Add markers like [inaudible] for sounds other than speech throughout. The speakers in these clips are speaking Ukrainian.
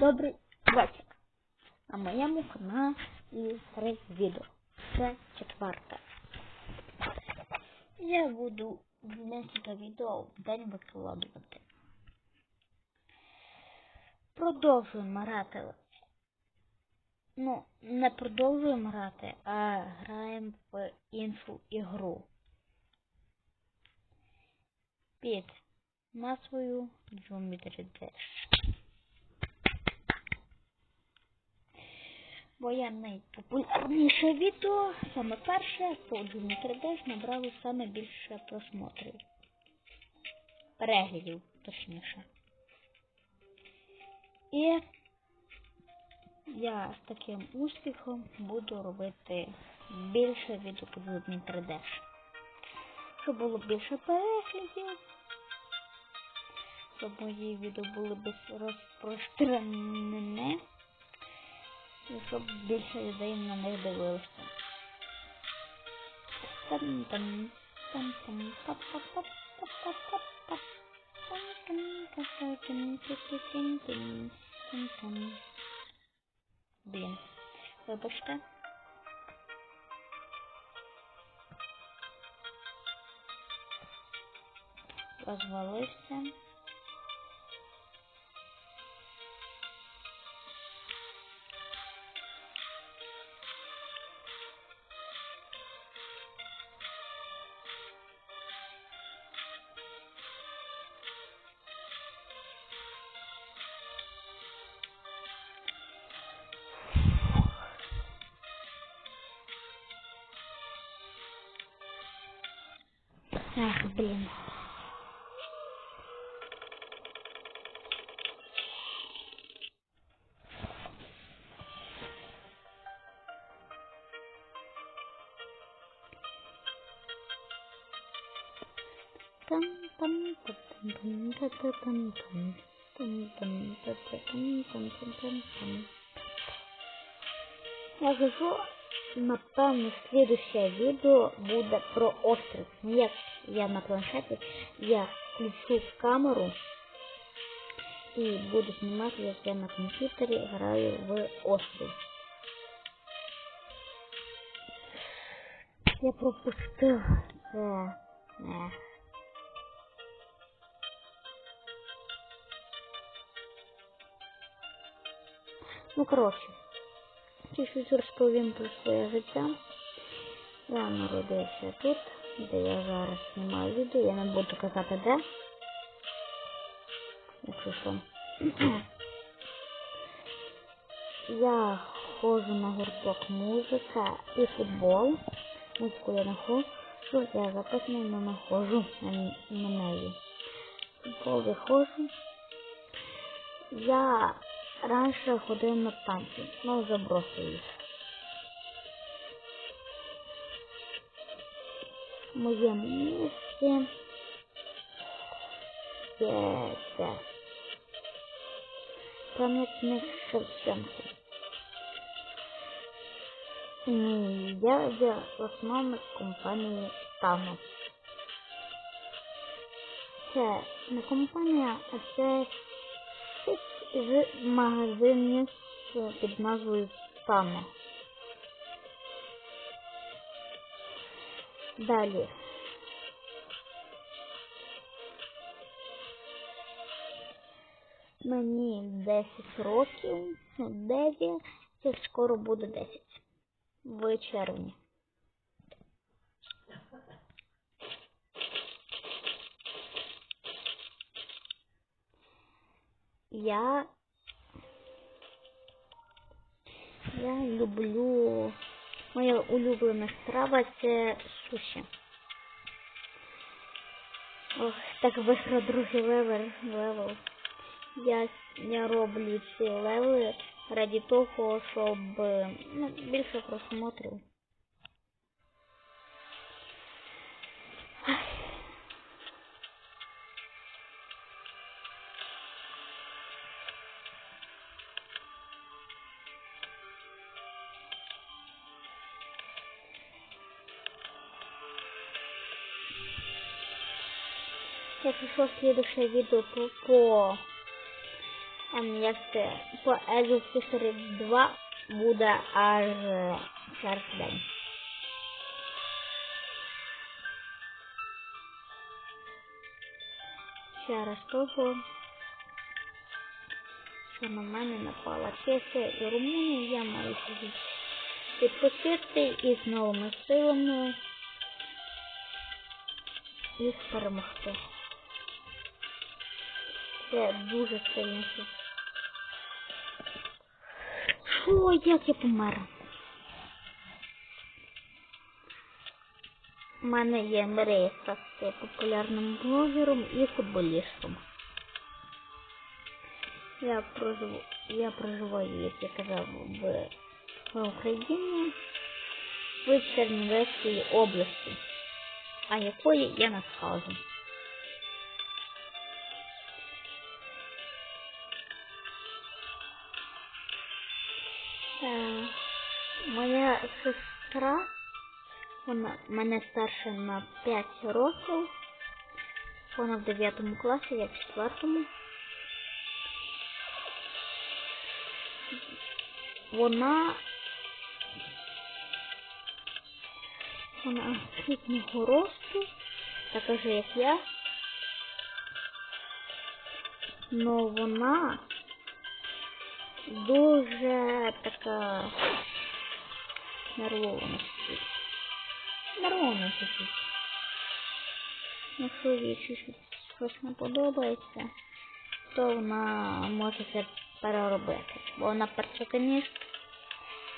Добрий вечір. На моєму каналі три відео. Це четверте. Я буду декілька відео в день викладувати. Продовжуємо грати. Ну, не продовжуємо грати, а граємо в іншу ігру. Під назвою Geometry Dash. Моє найпопулярніше відео, саме перше, по Geometry Dash набрало саме більше просмотрів. Переглядів, точніше. І я з таким успіхом буду робити більше відео по Geometry Dash. Щоб було більше переглядів. Щоб мої відео були без розпространені щоб більше людей на них дивилося. там там там там там там там Блін, вибачте. Розвалився. 那个什么？напевно, следующее відео буде про острів. Ну, як я на планшеті, я включу камеру і буду знімати, як я на комп'ютері граю в острів. Я пропустив це. Ех. Ну, коротше, Чуть-чуть розповім про своє життя. Я народився тут, де я зараз знімаю відео. Я не буду казати де. Якщо що. [clears throat] я ходжу на гурток музика і футбол. Музику я не ходжу, я записаний, не ходжу на, неї. Футбол я ходжу. Я Раньше ходив на танки, ну забросив їх. Моє місце. Це це. Пам'ятник Шевченку. Я взяв основник компанії Тамо. Це не компанія, а це з магазинів під назвою Тано. Далі. Мені 10 років, ну 9, це скоро буде 10 в червні. Я я люблю моя улюблена страва це суші. Ох, так быстро другий левел. левел. Я я роблю ці левели ради того, щоб ну, більше просмотрів. Я пришло следующее видео по, по Ем, як це по of History 2 буде аж е, через день. Того, що на мене напала Чехія і Румунія, я маю сидіти відпочити і з новими силами їх перемогти. Це дуже сильно. Що, як я помер? У мене є мрія стати популярним блогером і футболістом. Я проживу, я проживаю, як я казав, в, в Україні, в Чернівецькій області, а якої я не скажу. Е, Моя сестра, вона мене старша на 5 років. Вона в 9 класі, я в 4. Вона вона критного росту, така же, як я. Но вона дуже така нервована чуть-чуть. Нервована чуть-чуть. Якщо їй щось, щось не подобається, то вона може це переробити. Бо вона перфекціоніст,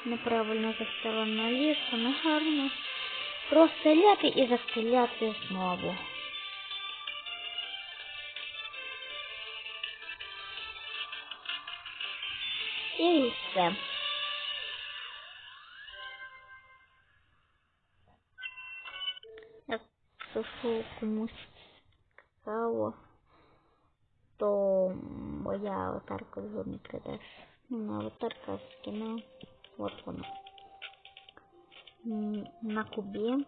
неправильно застелена ліжко, негарно. Розстріляти і застріляти знову. І все. Якщо комусь цікаво, то моя аватарка не прийдеш. Ну, аватарка з кіно. От вона. На кубі.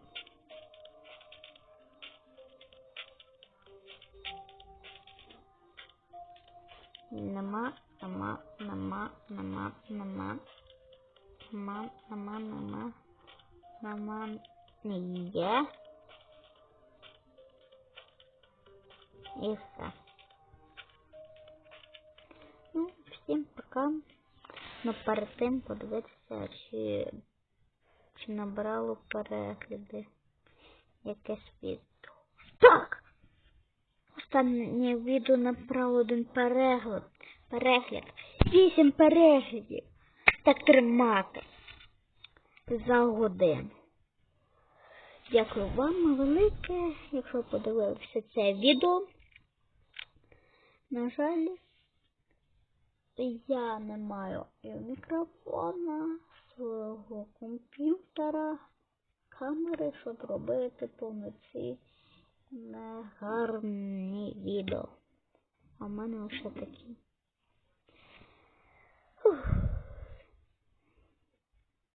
Нема, нема, нема, нема, нема. Нема, нема, нема. Нема, не є. І все. Ну, всім пока. Ну, перед тим подивитися, чи, чи набрало перегляди якесь відео. Так! Останнє відео набрало один перегляд. Перегляд. Вісім переглядів. Так тримати. За годину. Дякую вам велике, якщо подивилися це відео. На жаль, я не маю і мікрофона, свого комп'ютера, камери, щоб робити повноцінне гарні відео. А в мене лише такі.